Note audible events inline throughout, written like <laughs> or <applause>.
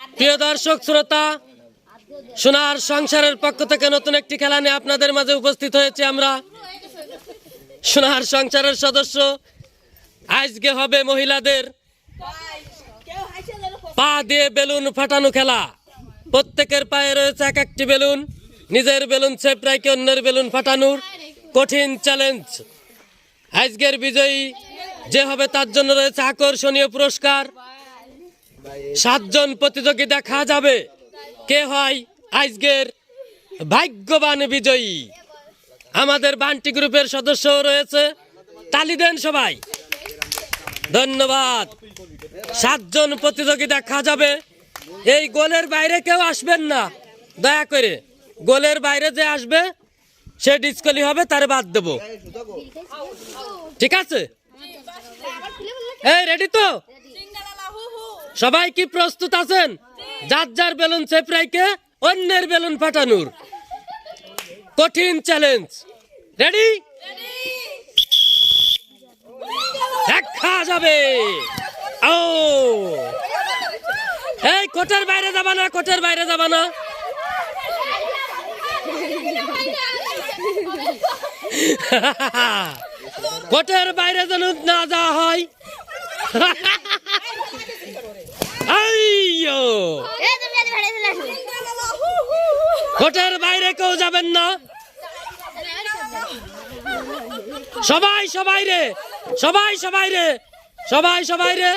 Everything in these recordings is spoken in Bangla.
প্রিয় দর্শক, শ্রোতা, সোনার সংসারের পক্ষ থেকে নতুন একটি খেলা নিয়ে আপনাদের মাঝে উপস্থিত হয়েছে আমরা। সোনার সংসারের সদস্য, আজকে হবে মহিলাদের পা দিয়ে বেলুন ফাটানো খেলা। প্রত্যেকের পায়ে রয়েছে এক একটি বেলুন, নিজের বেলুন সেপ রাখে অন্যের বেলুন ফাটানোর কঠিন চ্যালেঞ্জ আজকের বিজয়ী যে হবে তার জন্য রয়েছে আকর্ষণীয় পুরস্কার। সাতজন প্রতিযোগী দেখা যাবে। কে হয়? আজকের ভাগ্যবান বিজয়ী। আমাদের বান্টি গ্রুপের সদস্যও রয়েছে তালি দেন সবাই। ধন্যবাদ। সাতজন প্রতিযোগী দেখা যাবে। এই গোলের বাইরে কেউ আসবেন না। দয়া করে, গোলের বাইরে যে আসবে, সে ডিসকলি হবে, তারে বাদ দেব। ঠিক আছে? এই, রেডি তো? সবাই কি প্রস্তুত আছেন? যার যার বেলুন চেপরাইকে অন্যের বেলুন ফাটানোর। কঠিন চ্যালেঞ্জ রেডি দেখা যাবে। ও। এই কোটের বাইরে যাবা না কোটের বাইরে যাবা না। <laughs> কোটের বাইরে যেন না যাওয়া হয়। <laughs> আইয়ো কোটের বাইরে কেউ যাবেন না? সবাই সবাই রে! সবাই সবাই রে! সবাই সবাই রে!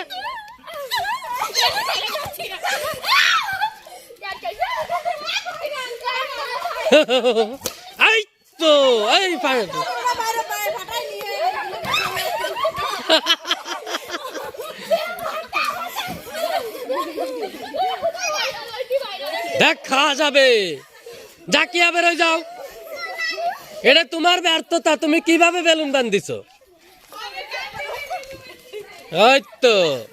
এই তো এই পায়ে তো। দেখা যাবে। জাকিয়া, বেরোয় যাও। এটা তোমার ব্যর্থতা, তুমি কীভাবে বেলুন বান্ধিছ? ওই তো।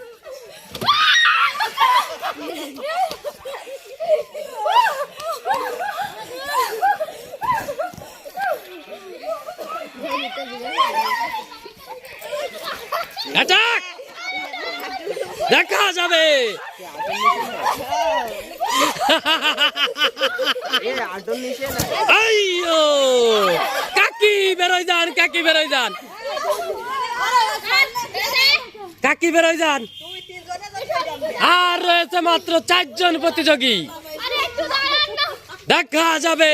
অ্যাটাক দেখা যাবে। আইয়ো! কাকি বেরোয় যান কাকি বেরোয় যান। কাকি বেরোয় যান। আর রয়েছে মাত্র চারজন প্রতিযোগী। দেখা যাবে।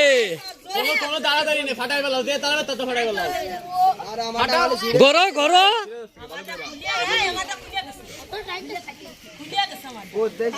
গরো গরো আইয়ো আহ!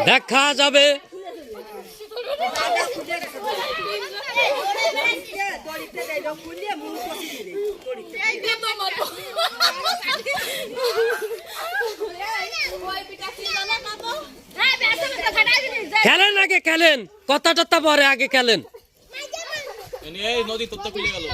দেখা যাবে খেলেন আগে খেলেন কথা টত্তা পরে আগে খেলেন এই নদী তত্ত্ব খুলে গেল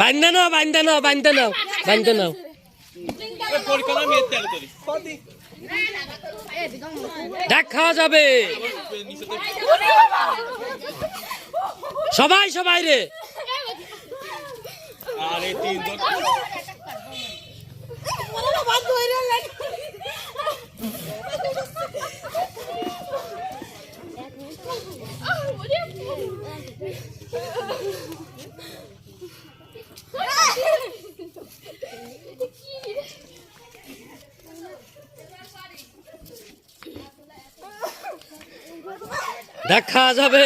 বান্ধে নাও বান্ধে নাও বান্ধে নাও বান্ধে নাও। করি দেখা যাবে। সবাই সবাই রে। আর এই দেখা যাবে।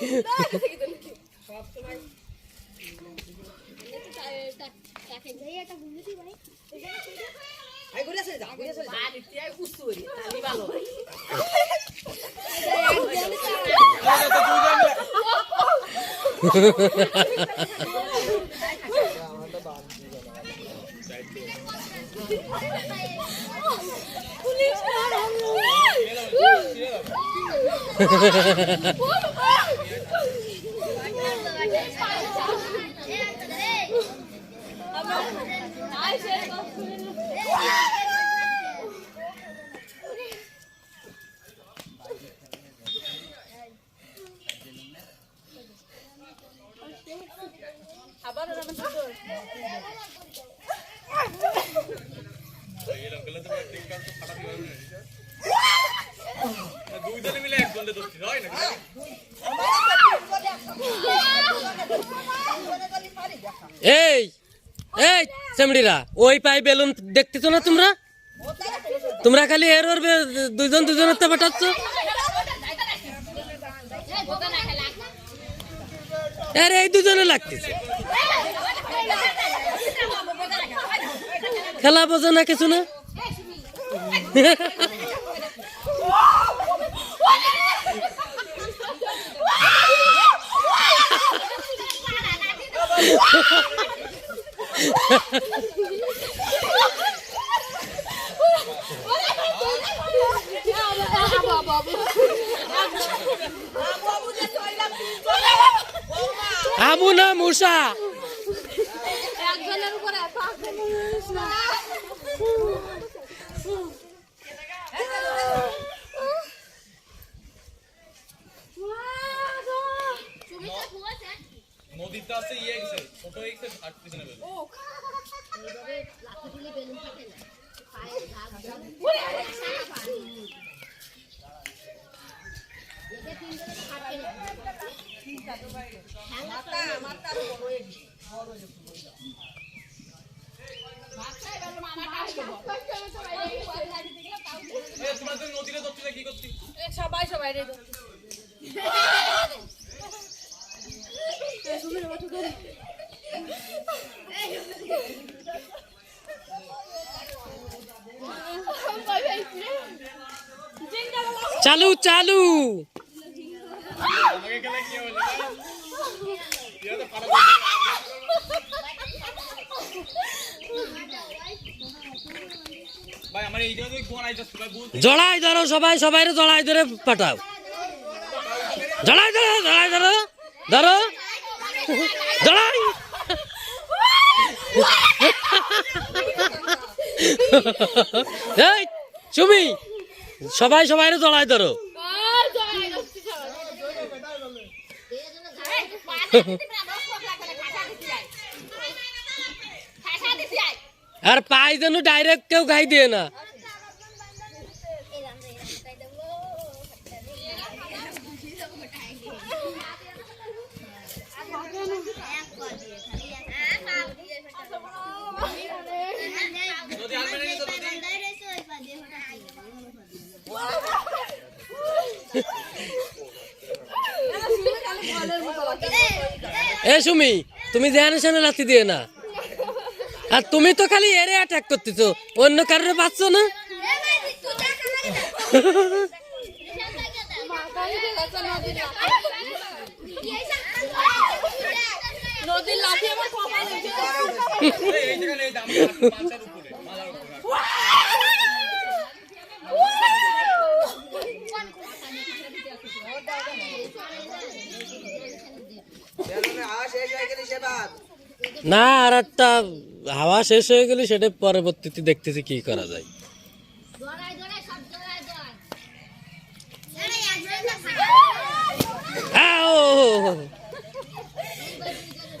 <laughs> <laughs> Yeah. এই এই চামড়িরা ওই পাই বেলুন দেখতেছো না তোমরা? তোমরা খালি এর ওর বে- দুইজন দুজনের তো পাঠাচ্ছ আরে এই দুজনে লাগতেছে। খেলা বোঝো না কিছু না? <laughs> আবু না মুসা একজনের আছে ইয়ে ছোট হয়ে হাট পিছনে বেরো সবাই সবাই রে <laughs> চালু চালু আমাকে গেলে কি হবে ইয়া তো পারা ভাই আমার এইটা তো কোন আইতাছে ভাই বলতে জড়াই ধরো সবাই সবাই জড়াই ধরে পাঠাও। জড়াই ধরো জড়াই ধরো ধরো। জড়াই। সুমি। সবাই সবাই জড়াই ধরো। আর পাই যেন ডাইরেক্ট কেউ খাই দিয়ে না নদী আর মেনে নিছো নদী এ সুমি তুমি ধ্যান সেখানে লাথি দিয়ে না? আর তুমি তো খালি এরে অ্যাটাক করতেছো অন্য কারোর পাচ্ছ না? নদীর লাঠি আমার কপালে এই এই জায়গায় এই দাম পাঁচের উপরে মালার উপরে না, আর একটা হাওয়া শেষ হয়ে গেলে সেটা পরবর্তীতে দেখতেছি কি করা যায়। ও।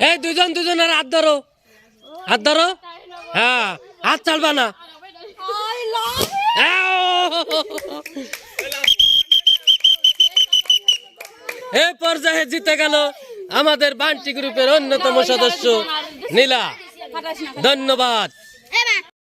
এই দুজন দুজনের হাত ধরো। হাত ধরো। হ্যাঁ হাত ছাড়বা না। ও। এ পর্যায়ে জিতে গেল। আমাদের বান্টি গ্রুপের অন্যতম সদস্য নীলা। ধন্যবাদ।